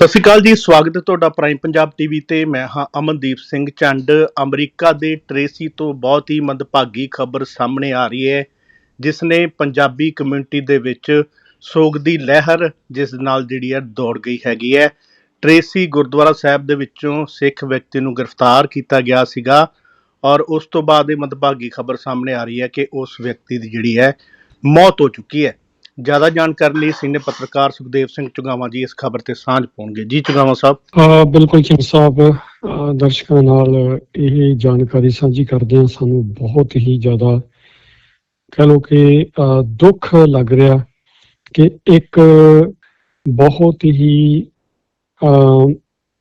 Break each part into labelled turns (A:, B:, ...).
A: ਸਤਿ ਸ਼੍ਰੀ ਅਕਾਲ ਜੀ, ਸਵਾਗਤ ਹੈ ਤੁਹਾਡਾ ਪ੍ਰਾਈਮ ਪੰਜਾਬ ਟੀਵੀ ਤੇ। ਮੈਂ ਹਾਂ ਅਮਨਦੀਪ ਸਿੰਘ ਚੰਡ ਅਮਰੀਕਾ ਦੇ ਟ੍ਰੇਸੀ ਤੋਂ ਬਹੁਤ ਹੀ ਮੰਦਭਾਗੀ ਖਬਰ ਸਾਹਮਣੇ ਆ ਰਹੀ ਹੈ, ਜਿਸ ਨੇ ਪੰਜਾਬੀ ਕਮਿਊਨਿਟੀ ਦੇ ਵਿੱਚ ਸੋਗ ਦੀ ਲਹਿਰ, ਜਿਸ ਨਾਲ ਜਿਹੜੀ ਹੈ ਦੌੜ ਗਈ ਹੈਗੀ ਹੈ। ਟ੍ਰੇਸੀ ਗੁਰਦੁਆਰਾ ਸਾਹਿਬ ਦੇ ਵਿੱਚੋਂ ਸਿੱਖ ਵਿਅਕਤੀ ਨੂੰ ਗ੍ਰਿਫਤਾਰ ਕੀਤਾ ਗਿਆ ਸੀਗਾ ਔਰ ਉਸ ਤੋਂ ਬਾਅਦ ਇਹ ਮੰਦਭਾਗੀ ਖਬਰ ਸਾਹਮਣੇ ਆ ਰਹੀ ਹੈ ਕਿ ਉਸ ਵਿਅਕਤੀ ਦੀ ਜਿਹੜੀ ਹੈ ਮੌਤ ਹੋ ਚੁੱਕੀ ਹੈ। ਜ਼ਿਆਦਾ ਜਾਣਕਾਰੀ ਲਈ ਸੀਨੀਅਰ ਪੱਤਰਕਾਰ ਸੁਖਦੇਵ ਸਿੰਘ ਚੁਗਾਵਾ ਜੀ ਇਸ ਖਬਰ ਤੇ ਸਾਂਝ ਪਾਉਣਗੇ। ਜੀ ਚੁਗਾਵਾ ਸਾਹਿਬ।
B: ਬਿਲਕੁਲ ਚੰਦ ਸਾਹਿਬ ਦਰਸ਼ਕਾਂ ਨਾਲ ਇਹ ਜਾਣਕਾਰੀ ਸਾਂਝੀ ਕਰਦੇ ਹਾਂ। ਸਾਨੂੰ ਬਹੁਤ ਹੀ ਜ਼ਿਆਦਾ ਕਹ ਲੋ ਕਿ ਦੁੱਖ ਲੱਗ ਰਿਹਾ ਕਿ ਇੱਕ ਬਹੁਤ ਹੀ ਅ,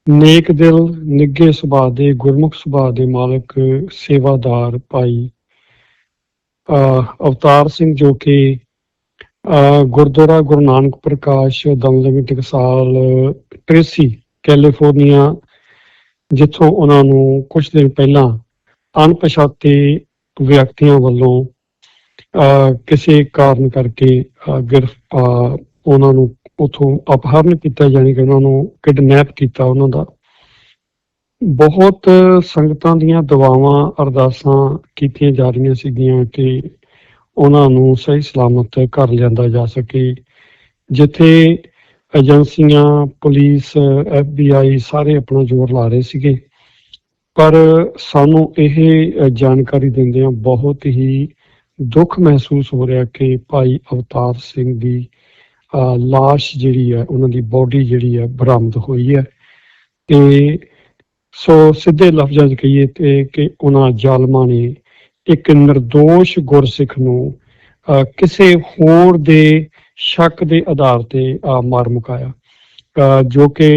B: ਨੇਕ ਦਿਲ ਨਿੱਘੇ ਸੁਭਾਅ ਦੇ ਗੁਰਮੁਖ ਸੁਭਾਅ ਦੇ ਮਾਲਕ ਸੇਵਾਦਾਰ ਭਾਈ ਅ, ਅਵਤਾਰ ਸਿੰਘ ਜੋ ਕਿ ਗੁਰਦੁਆਰਾ ਗੁਰੂ ਨਾਨਕ ਪ੍ਰਕਾਸ਼ ਦਮਦਮੀ ਟਕਸਾਲ ਟ੍ਰੇਸੀ ਕੈਲੀਫੋਰਨੀਆ, ਜਿੱਥੋਂ ਉਹਨਾਂ ਨੂੰ ਕੁਝ ਦਿਨ ਪਹਿਲਾਂ ਅਣਪਛਾਤੇ ਵਿਅਕਤੀਆਂ ਵੱਲੋਂ ਕਿਸੇ ਕਾਰਨ ਕਰਕੇ ਗ੍ਰਿਫ਼ਤਾਰ ਉਹਨਾਂ ਨੂੰ ਉਥੋਂ ਅਪਹਰਨ ਕੀਤਾ ਜਾਣੀ ਕਿ ਉਹਨਾਂ ਨੂੰ ਕਿਡਨੈਪ ਕੀਤਾ ਉਹਨਾਂ ਦਾ। ਬਹੁਤ ਸੰਗਤਾਂ ਦੀਆਂ ਦੁਆਵਾਂ ਅਰਦਾਸਾਂ ਕੀਤੀਆਂ ਜਾ ਰਹੀਆਂ ਸੀਗੀਆਂ ਕਿ ਉਹਨਾਂ ਨੂੰ ਸਹੀ ਸਲਾਮਤ ਘਰ ਲਿਆਂਦਾ ਜਾ ਸਕੇ। ਜਿੱਥੇ ਏਜੰਸੀਆਂ ਪੁਲਿਸ ਐਫਬੀਆਈ ਸਾਰੇ ਆਪਣਾ ਜ਼ੋਰ ਲਾ ਰਹੇ ਸੀਗੇ। ਪਰ ਸਾਨੂੰ ਇਹ ਅ, ਜਾਣਕਾਰੀ ਦਿੰਦਿਆਂ ਬਹੁਤ ਹੀ ਦੁੱਖ ਮਹਿਸੂਸ ਹੋ ਰਿਹਾ ਕਿ ਭਾਈ ਅਵਤਾਰ ਸਿੰਘ ਦੀ ਅ, ਲਾਸ਼ ਜਿਹੜੀ ਹੈ ਉਹਨਾਂ ਦੀ ਬੋਡੀ ਜਿਹੜੀ ਹੈ ਬਰਾਮਦ ਹੋਈ ਹੈ। ਤੇ ਸੋ ਸਿੱਧੇ ਲਫ਼ਜ਼ਾਂ 'ਚ ਕਹੀਏ ਤੇ ਕਿ ਉਹਨਾਂ ਜ਼ਾਲਮਾਂ ਨੇ ਇੱਕ નિર્ਦੋਸ਼ ਗੁਰਸਿੱਖ ਨੂੰ ਕਿਸੇ ਹੋਰ ਦੇ ਸ਼ੱਕ ਦੇ ਆਧਾਰ ਤੇ ਮਾਰ ਮੁਕਾਇਆ। ਜੋ ਕਿ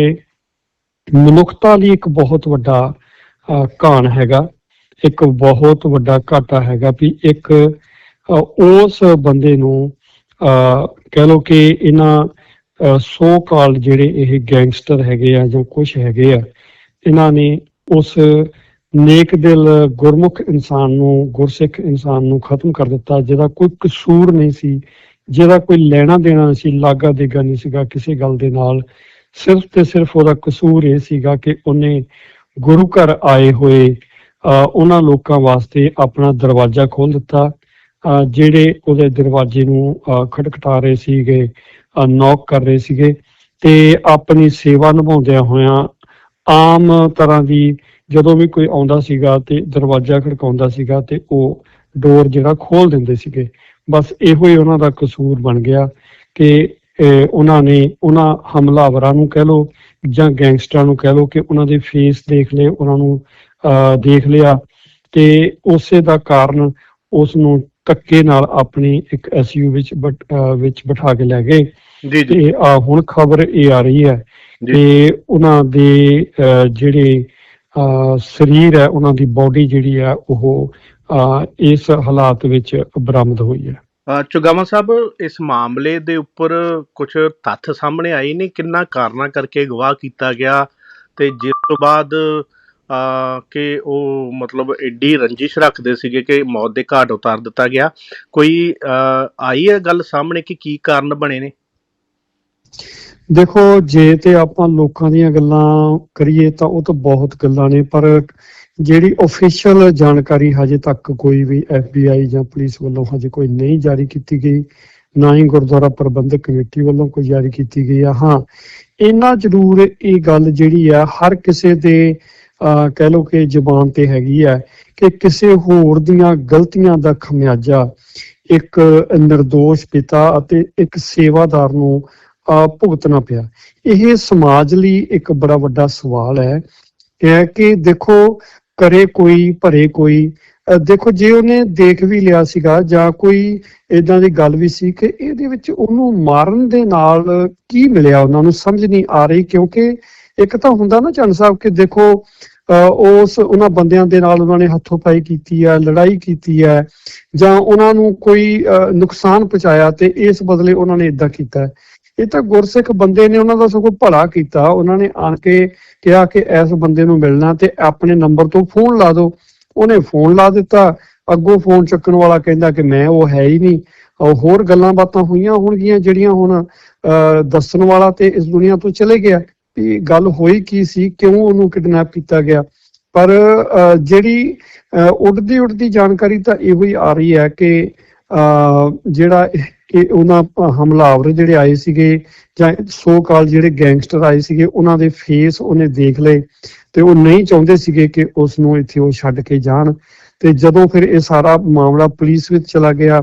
B: ਮਨੁੱਖਤਾ ਲਈ ਇੱਕ ਬਹੁਤ ਵੱਡਾ ਅ, ਘਾਣ ਹੈਗਾ। ਇੱਕ ਬਹੁਤ ਵੱਡਾ ਘਾਟਾ ਹੈਗਾ ਵੀ ਇੱਕ ਉਸ ਬੰਦੇ ਨੂੰ ਅ, ਕਹਿ ਲੋ ਕਿ ਇਹਨਾਂ ਸੋ ਕਾਲ ਜਿਹੜੇ ਇਹ ਗੈਂਗਸਟਰ ਹੈਗੇ ਆ ਜਾਂ ਕੁਝ ਹੈਗੇ ਆ ਇਹਨਾਂ ਨੇ ਉਸ ਨੇਕ ਦਿਲ ਗੁਰਮੁਖ ਇਨਸਾਨ ਨੂੰ ਗੁਰਸਿੱਖ ਇਨਸਾਨ ਨੂੰ ਖਤਮ ਕਰ ਦਿੱਤਾ ਜਿਹਦਾ ਕੋਈ ਕਸੂਰ ਨਹੀਂ ਸੀ ਜਿਹਦਾ ਕੋਈ ਲੈਣਾ ਦੇਣਾ ਨਹੀਂ ਸੀ ਲਾਗਾ ਦੇਗਾ ਨਹੀਂ ਸੀਗਾ ਕਿਸੇ ਗੱਲ ਦੇ ਨਾਲ। ਸਿਰਫ ਤੇ ਸਿਰਫ ਉਹਦਾ ਕਸੂਰ ਇਹ ਸੀਗਾ ਕਿ ਉਹਨੇ ਗੁਰੂ ਘਰ ਆਏ ਹੋਏ ਅ, ਉਹਨਾਂ ਲੋਕਾਂ ਵਾਸਤੇ ਆਪਣਾ ਦਰਵਾਜ਼ਾ ਖੋਲ ਦਿੱਤਾ ਅ, ਜਿਹੜੇ ਉਹਦੇ ਦਰਵਾਜ਼ੇ ਨੂੰ ਅ, ਖਟਖਟਾ ਰਹੇ ਸੀਗੇ ਨੌਕ ਕਰ ਰਹੇ ਸੀਗੇ ਤੇ ਆਪਣੀ ਸੇਵਾ ਨਿਭਾਉਂਦਿਆਂ ਹੋਇਆਂ ਆਮ ਤਰ੍ਹਾਂ ਦੀ ਜਦੋਂ ਵੀ ਕੋਈ ਆਉਂਦਾ ਸੀਗਾ ਤੇ ਦਰਵਾਜ਼ਾ ਖੜਕਾਉਂਦਾ ਸੀਗਾ ਤੇ ਉਹ ਡੋਰ ਜਿਹੜਾ ਖੋਲ ਦਿੰਦੇ ਸੀਗੇ ਬਸ ਇਹੋ ਹੀ ਉਹਨਾਂ ਦਾ ਕਸੂਰ ਬਣ ਗਿਆ ਕਿ ਉਹਨਾਂ ਨੇ ਉਹਨਾਂ ਹਮਲਾਵਰਾਂ ਨੂੰ ਕਹਿ ਲੋ ਜਾਂ ਗੈਂਗਸਟਰਾਂ ਨੂੰ ਕਹਿ ਲੋ ਕਿ ਉਹਨਾਂ ਦੇ ਫੇਸ ਦੇਖ ਲਏ ਉਹਨਾਂ ਨੂੰ ਦੇਖ ਲਿਆ ਤੇ ਉਸੇ ਦਾ ਕਾਰਨ ਉਸ ਨੂੰ ਧੱਕੇ ਨਾਲ ਆਪਣੀ ਇੱਕ ਐਸਯੂ ਵਿੱਚ ਵਿੱਚ ਬਿਠਾ ਕੇ ਲੈ ਗਏ
A: ਜੀ ਜੀ
B: ਤੇ ਹੁਣ ਖਬਰ ਇਹ ਆ ਰਹੀ ਹੈ। ਕਿ ਉਹਨਾਂ ਦੇ ਜਿਹੜੇ ਸਰੀਰ ਹੈ ਉਹਨਾਂ ਦੀ ਬਾਡੀ ਜਿਹੜੀ ਹੈ ਉਹ ਇਸ ਹਾਲਾਤ ਵਿੱਚ ਬਰਾਮਦ ਹੋਈ ਹੈ।
A: ਅ, ਸਾਹਿਬ ਇਸ ਮਾਮਲੇ ਦੇ ਉੱਪਰ ਕੁਝ ਤੱਥ ਸਾਹਮਣੇ ਆਏ ਨੇ? ਕਿੰਨਾ ਕਾਰਨਾਂ ਕਰਕੇ ਅਗਵਾ ਕੀਤਾ ਗਿਆ? ਤੇ ਜਿਸ ਤੋਂ ਬਾਅਦ ਕਿ ਉਹ ਮਤਲਬ ਐਡੀ ਰੰਜਿਸ਼ ਰੱਖਦੇ ਸੀਗੇ ਕਿ ਮੌਤ ਦੇ ਘਾਟ ਉਤਾਰ ਦਿੱਤਾ ਗਿਆ। ਕੋਈ ਅ, ਆਈ ਹੈ ਗੱਲ ਸਾਹਮਣੇ ਕਿ ਕੀ ਕਾਰਨ ਬਣੇ ਨੇ?
B: ਦੇਖੋ ਜੇ ਤੇ ਆਪਾਂ ਲੋਕਾਂ ਦੀਆਂ ਗੱਲਾਂ ਕਰੀਏ ਤਾਂ ਉਹ ਤਾਂ ਬਹੁਤ ਗੱਲਾਂ ਨੇ ਪਰ ਜਿਹੜੀ ਅਫੀਸ਼ੀਅਲ ਜਾਣਕਾਰੀ ਹਜੇ ਤੱਕ ਕੋਈ ਵੀ FBI ਜਾਂ ਪੁਲਿਸ ਵੱਲੋਂ ਹਜੇ ਕੋਈ ਨਹੀਂ ਜਾਰੀ ਕੀਤੀ ਗਈ ਨਾ ਹੀ ਗੁਰਦੁਆਰਾ ਪ੍ਰਬੰਧਕ ਕਮੇਟੀ ਵੱਲੋਂ ਕੋਈ ਜਾਰੀ ਕੀਤੀ ਗਈ ਆ। ਹਾਂ ਇਹਨਾਂ ਜ਼ਰੂਰ ਇਹ ਗੱਲ ਜਿਹੜੀ ਆ ਹਰ ਕਿਸੇ ਦੇ ਅਹ, ਕਹਿ ਲਓ ਕਿ ਜ਼ੁਬਾਨ ਤੇ ਹੈਗੀ ਆ ਕਿ ਕਿਸੇ ਹੋਰ ਦੀਆਂ ਗਲਤੀਆਂ ਦਾ ਖਮਿਆਜਾ ਇੱਕ નિર્ਦੋਸ਼ ਪਿਤਾ ਅਤੇ ਇੱਕ ਸੇਵਾਦਾਰ ਨੂੰ ਭੁਗਤਣਾ ਪਿਆ। ਇਹ ਸਮਾਜ ਲਈ ਇੱਕ ਬੜਾ ਵੱਡਾ ਸਵਾਲ ਹੈ। ਹੈ ਕਿ ਦੇਖੋ ਕਰੇ ਕੋਈ ਭਰੇ ਕੋਈ ਦੇਖੋ ਜੇ ਉਹਨੇ ਦੇਖ ਵੀ ਲਿਆ ਸੀਗਾ ਜਾਂ ਕੋਈ ਇਦਾਂ ਦੀ ਗੱਲ ਵੀ ਸੀ ਕਿ ਇਹਦੇ ਵਿੱਚ ਉਹਨੂੰ ਮਾਰਨ ਦੇ ਨਾਲ ਕੀ ਮਿਲਿਆ ਉਹਨਾਂ ਨੂੰ ਸਮਝ ਨਹੀਂ ਆ ਰਹੀ ਕਿਉਂਕਿ ਇੱਕ ਤਾਂ ਹੁੰਦਾ ਨਾ ਚੰਦ ਸਾਹਿਬ ਕਿ ਦੇਖੋ ਅਹ ਉਸ ਉਹਨਾਂ ਬੰਦਿਆਂ ਦੇ ਨਾਲ ਉਹਨਾਂ ਨੇ ਹੱਥੋਂ ਪਾਈ ਕੀਤੀ ਹੈ ਲੜਾਈ ਕੀਤੀ ਹੈ ਜਾਂ ਉਹਨਾਂ ਨੂੰ ਕੋਈ ਅਹ, ਨੁਕਸਾਨ ਪਹੁੰਚਾਇਆ ਤੇ ਇਸ ਬਦਲੇ ਉਹਨਾਂ ਨੇ ਇਦਾਂ ਕੀਤਾ ਇਹ ਤਾਂ ਗੁਰਸਿੱਖ ਬੰਦੇ ਨੇ ਉਹਨਾਂ ਦਾ ਸਗੋਂ ਭਲਾ ਕੀਤਾ। ਉਹਨਾਂ ਨੇ ਆਣ ਕੇ ਕਿਹਾ ਕਿ ਇਸ ਬੰਦੇ ਨੂੰ ਮਿਲਣਾ ਤੇ ਆਪਣੇ ਨੰਬਰ ਤੋਂ ਫੋਨ ਲਾ ਦਿਓ। ਉਹਨੇ ਫੋਨ ਲਾ ਦਿੱਤਾ। ਅੱਗੋਂ ਫੋਨ ਚੱਕਣ ਵਾਲਾ ਕਹਿੰਦਾ ਕਿ ਮੈਂ ਉਹ ਹੈ ਹੀ ਨਹੀਂ। ਹੋਰ ਗੱਲਾਂ ਬਾਤਾਂ ਹੋਈਆਂ ਹੋਣਗੀਆਂ ਜਿਹੜੀਆਂ ਹੁਣ ਅਹ, ਦੱਸਣ ਵਾਲਾ ਤੇ ਇਸ ਦੁਨੀਆ ਤੋਂ ਚਲੇ ਗਿਆ। ਵੀ ਗੱਲ ਹੋਈ ਕੀ ਸੀ? ਕਿਉਂ ਉਹਨੂੰ ਕਿਡਨੈਪ ਕੀਤਾ ਗਿਆ? ਪਰ ਅਹ, ਜਿਹੜੀ ਅਹ, ਉੱਡਦੀ ਉੱਡਦੀ ਜਾਣਕਾਰੀ ਤਾਂ ਇਹੋ ਹੀ ਆ ਰਹੀ ਹੈ ਕਿ ਅਹ, ਜਿਹੜਾ ਕਿ ਉਹਨਾਂ ਹਮਲਾਵਰ ਜਿਹੜੇ ਆਏ ਸੀਗੇ ਜਾਂ ਸੋ ਕਾਲ ਜਿਹੜੇ ਗੈਂਗਸਟਰ ਆਏ ਸੀਗੇ, ਉਹਨਾਂ ਦੇ ਫੇਸ ਉਹਨੇ ਦੇਖ ਲਏ ਤੇ ਉਹ ਨਹੀਂ ਚਾਹੁੰਦੇ ਸੀਗੇ ਕਿ ਉਸ ਨੂੰ ਇੱਥੇ ਉਹ ਛੱਡ ਕੇ ਜਾਣ। ਤੇ ਜਦੋਂ ਫਿਰ ਇਹ ਸਾਰਾ ਮਾਮਲਾ ਪੁਲਿਸ ਵਿੱਚ ਚਲਾ ਗਿਆ,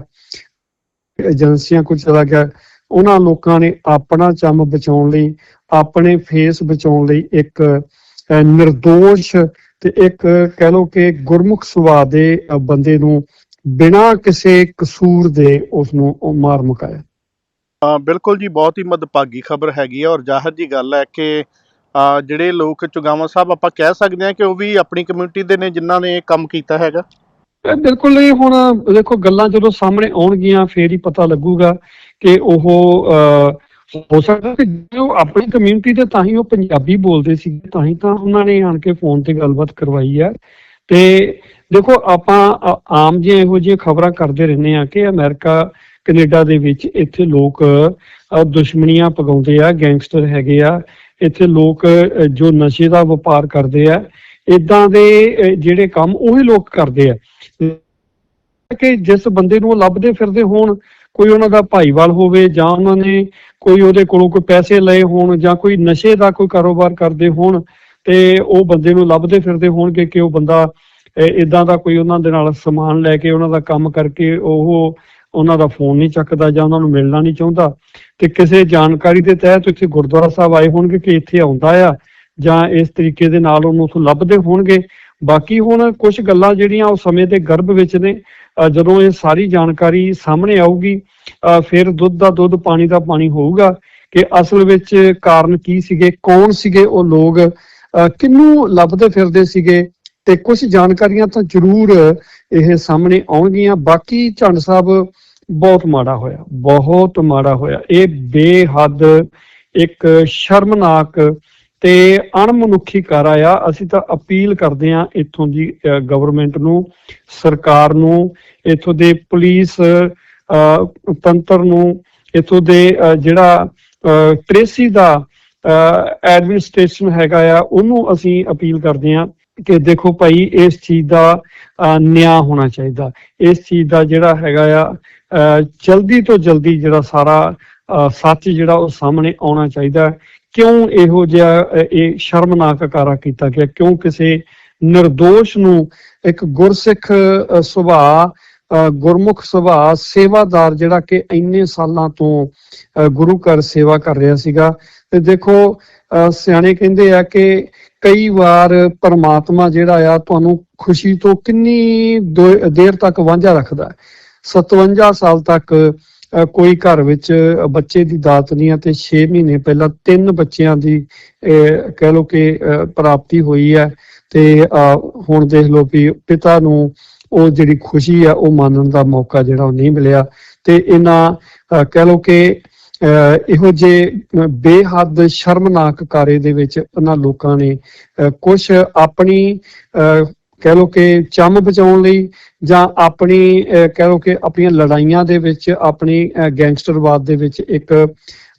B: ਏਜੰਸੀਆਂ ਕੋਲ ਚਲਾ ਗਿਆ, ਉਹਨਾਂ ਲੋਕਾਂ ਨੇ ਆਪਣਾ ਚੰਮ ਬਚਾਉਣ ਲਈ, ਆਪਣੇ ਫੇਸ ਬਚਾਉਣ ਲਈ ਇੱਕ ਨਿਰਦੋਸ਼ ਤੇ ਇੱਕ ਕਹਿ ਲਓ ਕਿ ਗੁਰਮੁਖ ਸੁਭਾਅ ਦੇ ਬੰਦੇ ਨੂੰ ਬਿਨਾਂ ਕਿਸੇ ਕਸੂਰ ਦੇ ਉਸ ਨੂੰ ਉਹ ਮਾਰ ਮੁਕਾਇਆ।
A: ਬਿਲਕੁਲ ਜੀ ਬਹੁਤ ਹੀ ਮਦਭਾਗੀ ਖਬਰ ਹੈਗੀ ਹੈ ਔਰ ਜ਼ਾਹਰ ਜੀ ਗੱਲ ਹੈ ਕਿ ਜਿਹੜੇ ਲੋਕ ਚੁਗਾਵਾਂ ਸਾਹਿਬ ਆਪਾਂ ਕਹਿ ਸਕਦੇ ਹਾਂ ਕਿ ਉਹ ਵੀ ਆਪਣੀ ਕਮਿਊਨਿਟੀ ਦੇ ਨੇ ਜਿਨ੍ਹਾਂ ਨੇ ਇਹ ਕੰਮ ਕੀਤਾ ਹੈਗਾ।
B: ਇਹ ਬਿਲਕੁਲ ਨਹੀਂ ਹੁਣ ਦੇਖੋ ਗੱਲਾਂ ਜਦੋਂ ਸਾਹਮਣੇ ਆਉਣਗੀਆਂ ਫੇਰ ਹੀ ਪਤਾ ਲੱਗੂਗਾ ਕਿ ਉਹ ਹੋ ਸਕਦਾ ਕਿ ਜੋ ਆਪਣੀ ਕਮਿਊਨਿਟੀ ਦੇ ਤਾਂ ਹੀ ਉਹ ਪੰਜਾਬੀ ਬੋਲਦੇ ਸੀ ਤਾਂ ਹੀ ਤਾਂ ਉਹਨਾਂ ਨੇ ਆਣ ਕੇ ਫੋਨ ਤੇ ਗੱਲਬਾਤ ਕਰਵਾਈ ਹੈ। ਤੇ ਦੇਖੋ, ਆਪਾਂ ਆਮ ਜਿਹੇ ਇਹੋ ਜਿਹੀਆਂ ਖਬਰਾਂ ਕਰਦੇ ਰਹਿੰਦੇ ਆ ਕਿ ਅਮਰੀਕਾ, ਕੈਨੇਡਾ ਦੇ ਵਿੱਚ ਇੱਥੇ ਲੋਕ ਦੁਸ਼ਮਣੀਆਂ ਪਗਾਉਂਦੇ ਆ, ਗੈਂਗਸਟਰ ਹੈਗੇ ਆ। ਇੱਥੇ ਲੋਕ ਜੋ ਨਸ਼ੇ ਦਾ ਵਪਾਰ ਕਰਦੇ ਆ ਇਦਾਂ ਦੇ ਜਿਹੜੇ ਕੰਮ ਉਹੀ ਲੋਕ ਕਰਦੇ ਆ। ਕਿ ਜਿਸ ਬੰਦੇ ਨੂੰ ਲੱਭਦੇ ਫਿਰਦੇ ਹੋਣ, ਕੋਈ ਉਹਨਾਂ ਦਾ ਭਾਈਵਾਲ ਹੋਵੇ ਜਾਂ ਉਹਨਾਂ ਨੇ ਕੋਈ ਉਹਦੇ ਕੋਲੋਂ ਕੋਈ ਪੈਸੇ ਲਏ ਹੋਣ ਜਾਂ ਕੋਈ ਨਸ਼ੇ ਦਾ ਕੋਈ ਕਾਰੋਬਾਰ ਕਰਦੇ ਹੋਣ ਤੇ ਉਹ ਬੰਦੇ ਨੂੰ ਲੱਭਦੇ ਫਿਰਦੇ ਹੋਣਗੇ ਕਿ ਉਹ ਬੰਦਾ ਇਦਾਂ ਦਾ ਕੋਈ ਉਹਨਾਂ ਦੇ ਨਾਲ ਸਮਾਨ ਲੈ ਕੇ ਉਹਨਾਂ ਦਾ ਕੰਮ ਕਰਕੇ ਉਹ ਉਹਨਾਂ ਦਾ ਫੋਨ ਨਹੀਂ ਚੱਕਦਾ ਜਾਂ ਉਹਨਾਂ ਨੂੰ ਮਿਲਣਾ ਨਹੀਂ ਚਾਹੁੰਦਾ। ਤੇ ਕਿਸੇ ਜਾਣਕਾਰੀ ਦੇ ਤਹਿਤ ਇੱਥੇ ਗੁਰਦੁਆਰਾ ਸਾਹਿਬ ਆਏ ਹੋਣਗੇ ਕਿ ਇੱਥੇ ਆਉਂਦਾ ਆ ਜਾਂ ਇਸ ਤਰੀਕੇ ਦੇ ਨਾਲ ਉਹਨੂੰ ਉੱਥੋਂ ਲੱਭਦੇ ਹੋਣਗੇ। ਬਾਕੀ ਹੁਣ ਕੁਝ ਗੱਲਾਂ ਜਿਹੜੀਆਂ ਉਹ ਸਮੇਂ ਦੇ ਗਰਭ ਵਿੱਚ ਨੇ ਜਦੋਂ ਇਹ ਸਾਰੀ ਜਾਣਕਾਰੀ ਸਾਹਮਣੇ ਆਊਗੀ, ਅਹ ਫਿਰ ਦੁੱਧ ਦਾ ਦੁੱਧ, ਪਾਣੀ ਦਾ ਪਾਣੀ ਹੋਊਗਾ ਕਿ ਅਸਲ ਵਿੱਚ ਕਾਰਨ ਕੀ ਸੀਗੇ, ਕੌਣ ਸੀਗੇ ਉਹ ਲੋਕ ਅਹ ਕਿਹਨੂੰ ਲੱਭਦੇ ਫਿਰਦੇ ਸੀਗੇ ਤੇ ਕੁਝ ਜਾਣਕਾਰੀਆਂ ਤਾਂ ਜ਼ਰੂਰ ਇਹ ਸਾਹਮਣੇ ਆਉਣਗੀਆਂ। ਬਾਕੀ ਝੰਡ ਸਾਹਿਬ ਬਹੁਤ ਮਾੜਾ ਹੋਇਆ ਬਹੁਤ ਮਾੜਾ ਹੋਇਆ। ਇਹ ਬੇਹੱਦ ਇੱਕ ਸ਼ਰਮਨਾਕ ਤੇ ਅਣਮਨੁੱਖੀ ਕਾਰਾ ਆ ਅਸੀਂ ਤਾਂ ਅਪੀਲ ਕਰਦੇ ਆ ਇੱਥੋਂ ਦੀ ਗਵਰਨਮੈਂਟ ਨੂੰ ਸਰਕਾਰ ਨੂੰ ਇੱਥੋਂ ਦੇ ਪੁਲਿਸ ਅਹ, ਤੰਤਰ ਨੂੰ ਇੱਥੋਂ ਦੇ ਅਹ, ਜਿਹੜਾ ਅਹ, ਟ੍ਰੇਸੀ ਦਾ ਐਡਮਿਨਿਸਟ੍ਰੇਸ਼ਨ ਹੈਗਾ ਆ ਉਹਨੂੰ ਅਸੀਂ ਅਪੀਲ ਕਰਦੇ ਆ ਕਿ ਦੇਖੋ ਭਾਈ ਇਸ ਚੀਜ਼ ਦਾ ਨਿਆਂ ਹੋਣਾ ਚਾਹੀਦਾ। ਇਸ ਚੀਜ਼ ਦਾ ਜਿਹੜਾ ਹੈਗਾ ਆ ਜਲਦੀ ਤੋਂ ਜਲਦੀ ਜਿਹੜਾ ਸਾਰਾ ਅਹ, ਸੱਚ ਜਿਹੜਾ ਉਹ ਸਾਹਮਣੇ ਆਉਣਾ ਚਾਹੀਦਾ ਕਿਉਂ ਇਹੋ ਜਿਹਾ ਇਹ ਸ਼ਰਮਨਾਕ ਕਾਰਾ ਕੀਤਾ ਗਿਆ? ਕਿਉਂ ਕਿਸੇ ਨਿਰਦੋਸ਼ ਨੂੰ ਇੱਕ ਗੁਰਸਿੱਖ ਸੁਭਾਅ ਗੁਰਮੁਖ ਸੁਭਾਅ ਸੇਵਾਦਾਰ ਜਿਹੜਾ ਕਿ ਇੰਨੇ ਸਾਲਾਂ ਤੋਂ ਗੁਰੂ ਘਰ ਸੇਵਾ ਕਰ ਰਿਹਾ ਸੀਗਾ। ਤੇ ਦੇਖੋ ਸਿਆਣੇ ਕਹਿੰਦੇ ਆ ਕਿ ਕਈ ਵਾਰ ਪਰਮਾਤਮਾ ਜਿਹੜਾ ਆ ਤੁਹਾਨੂੰ ਖੁਸ਼ੀ ਤੋਂ ਕਿੰਨੀ ਦੇਰ ਤੱਕ ਵਾਂਝਾ ਰੱਖਦਾ ਹੈ। 57 ਸਾਲ ਤੱਕ ਕੋਈ ਘਰ ਵਿੱਚ ਬੱਚੇ ਦੀ ਦਾਤ ਨਹੀਂ ਹੈ ਤੇ 6 ਮਹੀਨੇ ਪਹਿਲਾਂ ਤਿੰਨ ਬੱਚਿਆਂ ਦੀ ਅਹ, ਕਹਿ ਲੋ ਕਿ ਪ੍ਰਾਪਤੀ ਹੋਈ ਹੈ। ਤੇ ਅਹ, ਹੁਣ ਦੇਖ ਲਓ ਵੀ ਪਿਤਾ ਨੂੰ ਉਹ ਜਿਹੜੀ ਖੁਸ਼ੀ ਆ ਉਹ ਮਾਨਣ ਦਾ ਮੌਕਾ ਜਿਹੜਾ ਉਹ ਨਹੀਂ ਮਿਲਿਆ। ਤੇ ਇਹਨਾਂ ਕਹਿ ਲਓ ਕਿ ਅਹ, ਇਹੋ ਜਿਹੇ ਬੇਹੱਦ ਸ਼ਰਮਨਾਕ ਕਾਰੇ ਦੇ ਵਿੱਚ ਇਹਨਾਂ ਲੋਕਾਂ ਨੇ ਕੁਝ ਆਪਣੀ ਕਹਿ ਲਓ ਕਿ ਚੰਮ ਬਚਾਉਣ ਲਈ ਜਾਂ ਆਪਣੀ ਅਹ, ਕਹਿ ਲਓ ਕਿ ਆਪਣੀਆਂ ਲੜਾਈਆਂ ਦੇ ਵਿੱਚ ਆਪਣੀ ਅਹ, ਗੈਂਗਸਟਰਵਾਦ ਦੇ ਵਿੱਚ ਇੱਕ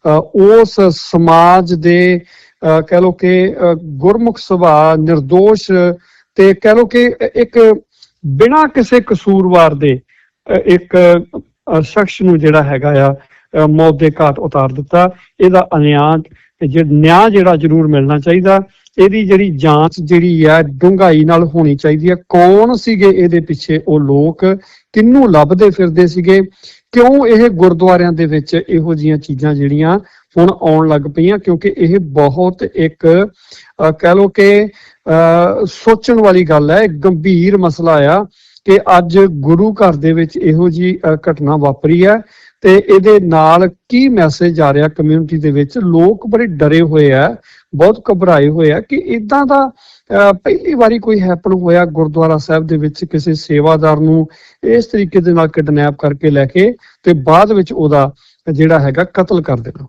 B: ਅਹ, ਉਸ ਸਮਾਜ ਦੇ ਅਹ, ਕਹਿ ਲਓ ਕਿ ਅਹ, ਗੁਰਮੁਖ ਸੁਭਾਅ નિર્ਦੋਸ਼ ਤੇ ਕਹਿ ਲਓ ਕਿ ਇੱਕ ਬਿਨਾਂ ਕਿਸੇ ਕਸੂਰਵਾਰ ਦੇ ਇੱਕ ਸ਼ਖਸ ਨੂੰ ਜਿਹੜਾ ਹੈਗਾ ਆ ਮੌਤ ਦੇ ਘਾਟ ਉਤਾਰ ਦਿੱਤਾ। ਇਹਦਾ ਅਨਿਆਂ ਜਿਹੜਾ ਨਿਆਂ ਜਿਹੜਾ ਜ਼ਰੂਰ ਮਿਲਣਾ ਚਾਹੀਦਾ, ਇਹਦੀ ਜਿਹੜੀ ਜਾਂਚ ਜਿਹੜੀ ਆ, ਡੂੰਘਾਈ ਨਾਲ ਹੋਣੀ ਚਾਹੀਦੀ ਹੈ ਕੌਣ ਸੀਗੇ ਇਹਦੇ ਪਿੱਛੇ ਉਹ ਲੋਕ? ਕਿੰਨੂੰ ਲੱਭਦੇ ਫਿਰਦੇ ਸੀਗੇ? ਕਿਉਂ ਇਹ ਗੁਰਦੁਆਰਿਆਂ ਦੇ ਵਿੱਚ ਇਹੋ ਜੀਆਂ ਚੀਜ਼ਾਂ ਜਿਹੜੀਆਂ ਹੁਣ ਆਉਣ ਲੱਗ ਪਈਆਂ? ਕਿਉਂਕਿ ਇਹ ਬਹੁਤ ਇੱਕ ਕਹਿ ਲਓ ਕਿ ਸੋਚਣ ਵਾਲੀ ਗੱਲ ਹੈ ਗੰਭੀਰ ਮਸਲਾ ਆ ਕਿ ਅੱਜ ਗੁਰੂ ਘਰ ਦੇ ਵਿੱਚ ਇਹੋ ਜੀ ਘਟਨਾ ਵਾਪਰੀ ਹੈ ਤੇ ਇਹਦੇ ਨਾਲ ਕੀ ਮੈਸੇਜ ਆ ਰਿਹਾ ਕਮਿਊਨਿਟੀ ਦੇ ਵਿੱਚ? ਲੋਕ ਬੜੇ ਡਰੇ ਹੋਏ ਆ ਬਹੁਤ ਘਬਰਾਏ ਹੋਏ ਆ ਕਿ ਇਦਾਂ ਦਾ ਅਹ, ਪਹਿਲੀ ਵਾਰੀ ਕੋਈ ਹੈਪਨ ਹੋਇਆ ਗੁਰਦੁਆਰਾ ਸਾਹਿਬ ਦੇ ਵਿੱਚ ਕਿਸੇ ਸੇਵਾਦਾਰ ਨੂੰ ਇਸ ਤਰੀਕੇ ਦੇ ਨਾਲ ਕਿਡਨੈਪ ਕਰਕੇ ਲੈ ਕੇ ਤੇ ਬਾਅਦ ਵਿੱਚ ਉਹਦਾ ਜਿਹੜਾ ਹੈਗਾ ਕਤਲ ਕਰ ਦੇਣਾ